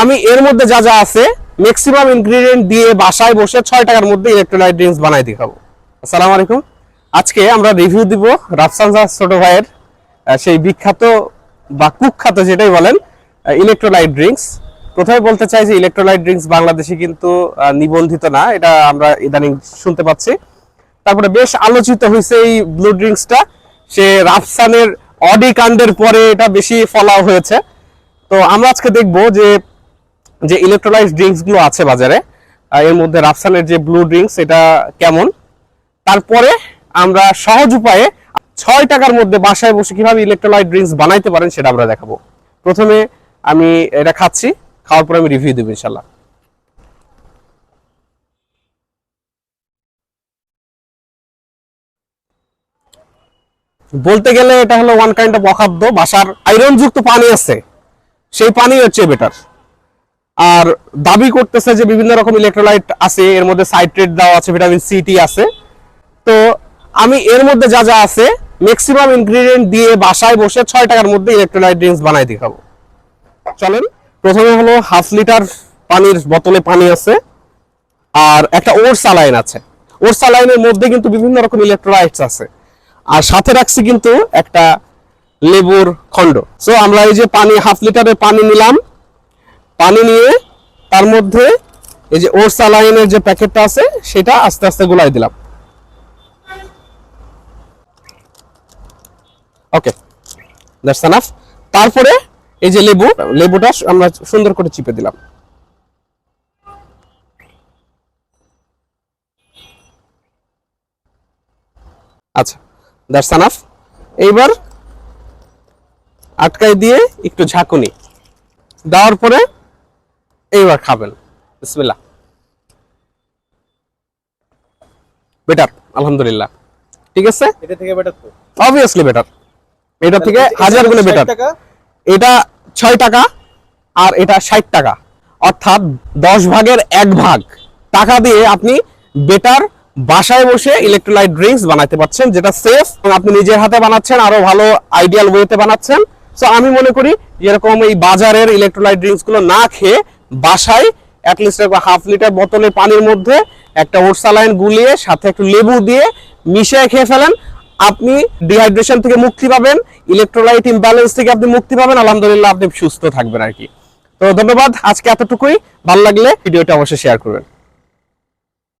আমি এর মধ্যে যা যা আছে ম্যাক্সিমাম ইনগ্রেডিয়েন্ট দিয়ে বাসায় বসে ছয় টাকার মধ্যে ইলেকট্রোলাইট ড্রিঙ্কস বানাই দেখাবো। আসসালামু আলাইকুম। আজকে আমরা রিভিউ দিব রাফসানজা ছোট ভাইয়ের সেই বিখ্যাত বা কুখ্যাত যেটাই বলেন ইলেকট্রোলাইট ড্রিঙ্কস প্রথমে বলতে চাই যে ইলেকট্রোলাইট ড্রিঙ্কস বাংলাদেশে কিন্তু নিবন্ধিত না, এটা আমরা ইদানিং শুনতে পাচ্ছি। তারপরে বেশ আলোচিত হয়েছে এই ব্লু ড্রিঙ্কসটা সে রাফসানের অডি কাণ্ডের পরে এটা বেশি ফলাও হয়েছে। তো আমরা আজকে দেখব যে যে ইলেকট্রোলাইট ড্রিঙ্কসগুলো আছে বাজারে এর মধ্যে রাফসানের যে ব্লু ড্রিঙ্কস এটা কেমন? তারপরে আমরা সহজ উপায়ে ছয় টাকার মধ্যে বাসায় বসে কীভাবে ইলেকট্রোলাইট ড্রিঙ্কস বানাইতে পারেন সেটা আমরা দেখাবো। প্রথমে আমি এটা খাচ্ছি, খাওয়ার পরে আমি রিভিউ দেবো ইনশাল্লাহ বলতে গেলে এটা হলো ওয়ান কাইন্ড অফ অখাদ্য, বাসার আয়রন যুক্ত পানি আছে, সেই পানি হচ্ছে বেটার আর দাবি করতেছে যে বিভিন্ন রকম ইলেকট্রোলাইট আছে, এর মধ্যে সাইট্রেট দেওয়া আছে ভিটামিন সি টি আছে। তো আমি এর মধ্যে যা যা আছে ম্যাক্সিমাম ইনগ্রিডিয়েন্ট দিয়ে বাসায় বসে ছয় টাকার মধ্যে ইলেকট্রোলাইট ড্রিঙ্কস বানাই দেখাবো। চলেন, প্রথমে হলো হাফ লিটার পানির বোতলে পানি আছে, আর একটা ওর সালাইন আছে। ওর সালাইনের মধ্যে কিন্তু বিভিন্ন রকম ইলেকট্রোলাইটস আছে। আর সাথে রাখছি কিন্তু একটা লেবুর খণ্ড। সো আমরা এই যে পানি হাফ লিটারের পানি নিলাম পানি নিয়ে তার মধ্যে এই যে ওর সালাইনের যে প্যাকেটটা আছে, সেটা আস্তে আস্তে গুলাই দিলাম। ওকে তারপরে এই যে লেবু, লেবুটা আমরা সুন্দর করে চিপে দিলাম। আচ্ছা দ্যাটস এনাফ এইবার আটকাই দিয়ে একটু ঝাঁকুনি। দেওয়ার পরে এইবার খাবেন। বিসমিল্লাহ। বেটার আলহামদুলিল্লাহ। ঠিক আছে? এটা থেকে বেটার তো। অবভিয়াসলি বেটার এটা থেকে হাজার গুণে বেটার এটা ছয় টাকা আর এটা ষাট টাকা। অর্থাৎ দশ ভাগের এক ভাগ। টাকা দিয়ে আপনি বেটার বাসায় বসে ইলেকট্রোলাইট ড্রিঙ্কস বানাতে পারছেন যেটা সেফ আপনি নিজের হাতে বানাচ্ছেন আরও ভালো আইডিয়াল ওয়েতে বানাচ্ছেন। সো আমি মনে করি যেরকম এই বাজারের ইলেকট্রোলাইট ড্রিঙ্কসগুলো না খেয়ে বাসায় অ্যাটলিস্ট হাফ লিটার বোতলের পানির মধ্যে একটা ওরসালাইন গুলিয়ে, সাথে একটু লেবু দিয়ে মিশিয়ে খেয়ে ফেলেন। আপনি ডিহাইড্রেশন থেকে মুক্তি পাবেন ইলেকট্রোলাইট ইমব্যালেন্স থেকে আপনি মুক্তি পাবেন। আলহামদুলিল্লাহ আপনি সুস্থ থাকবেন আর কি। তো ধন্যবাদ, আজকে এতটুকুই। ভালো লাগলে ভিডিওটা অবশ্যই শেয়ার করবেন।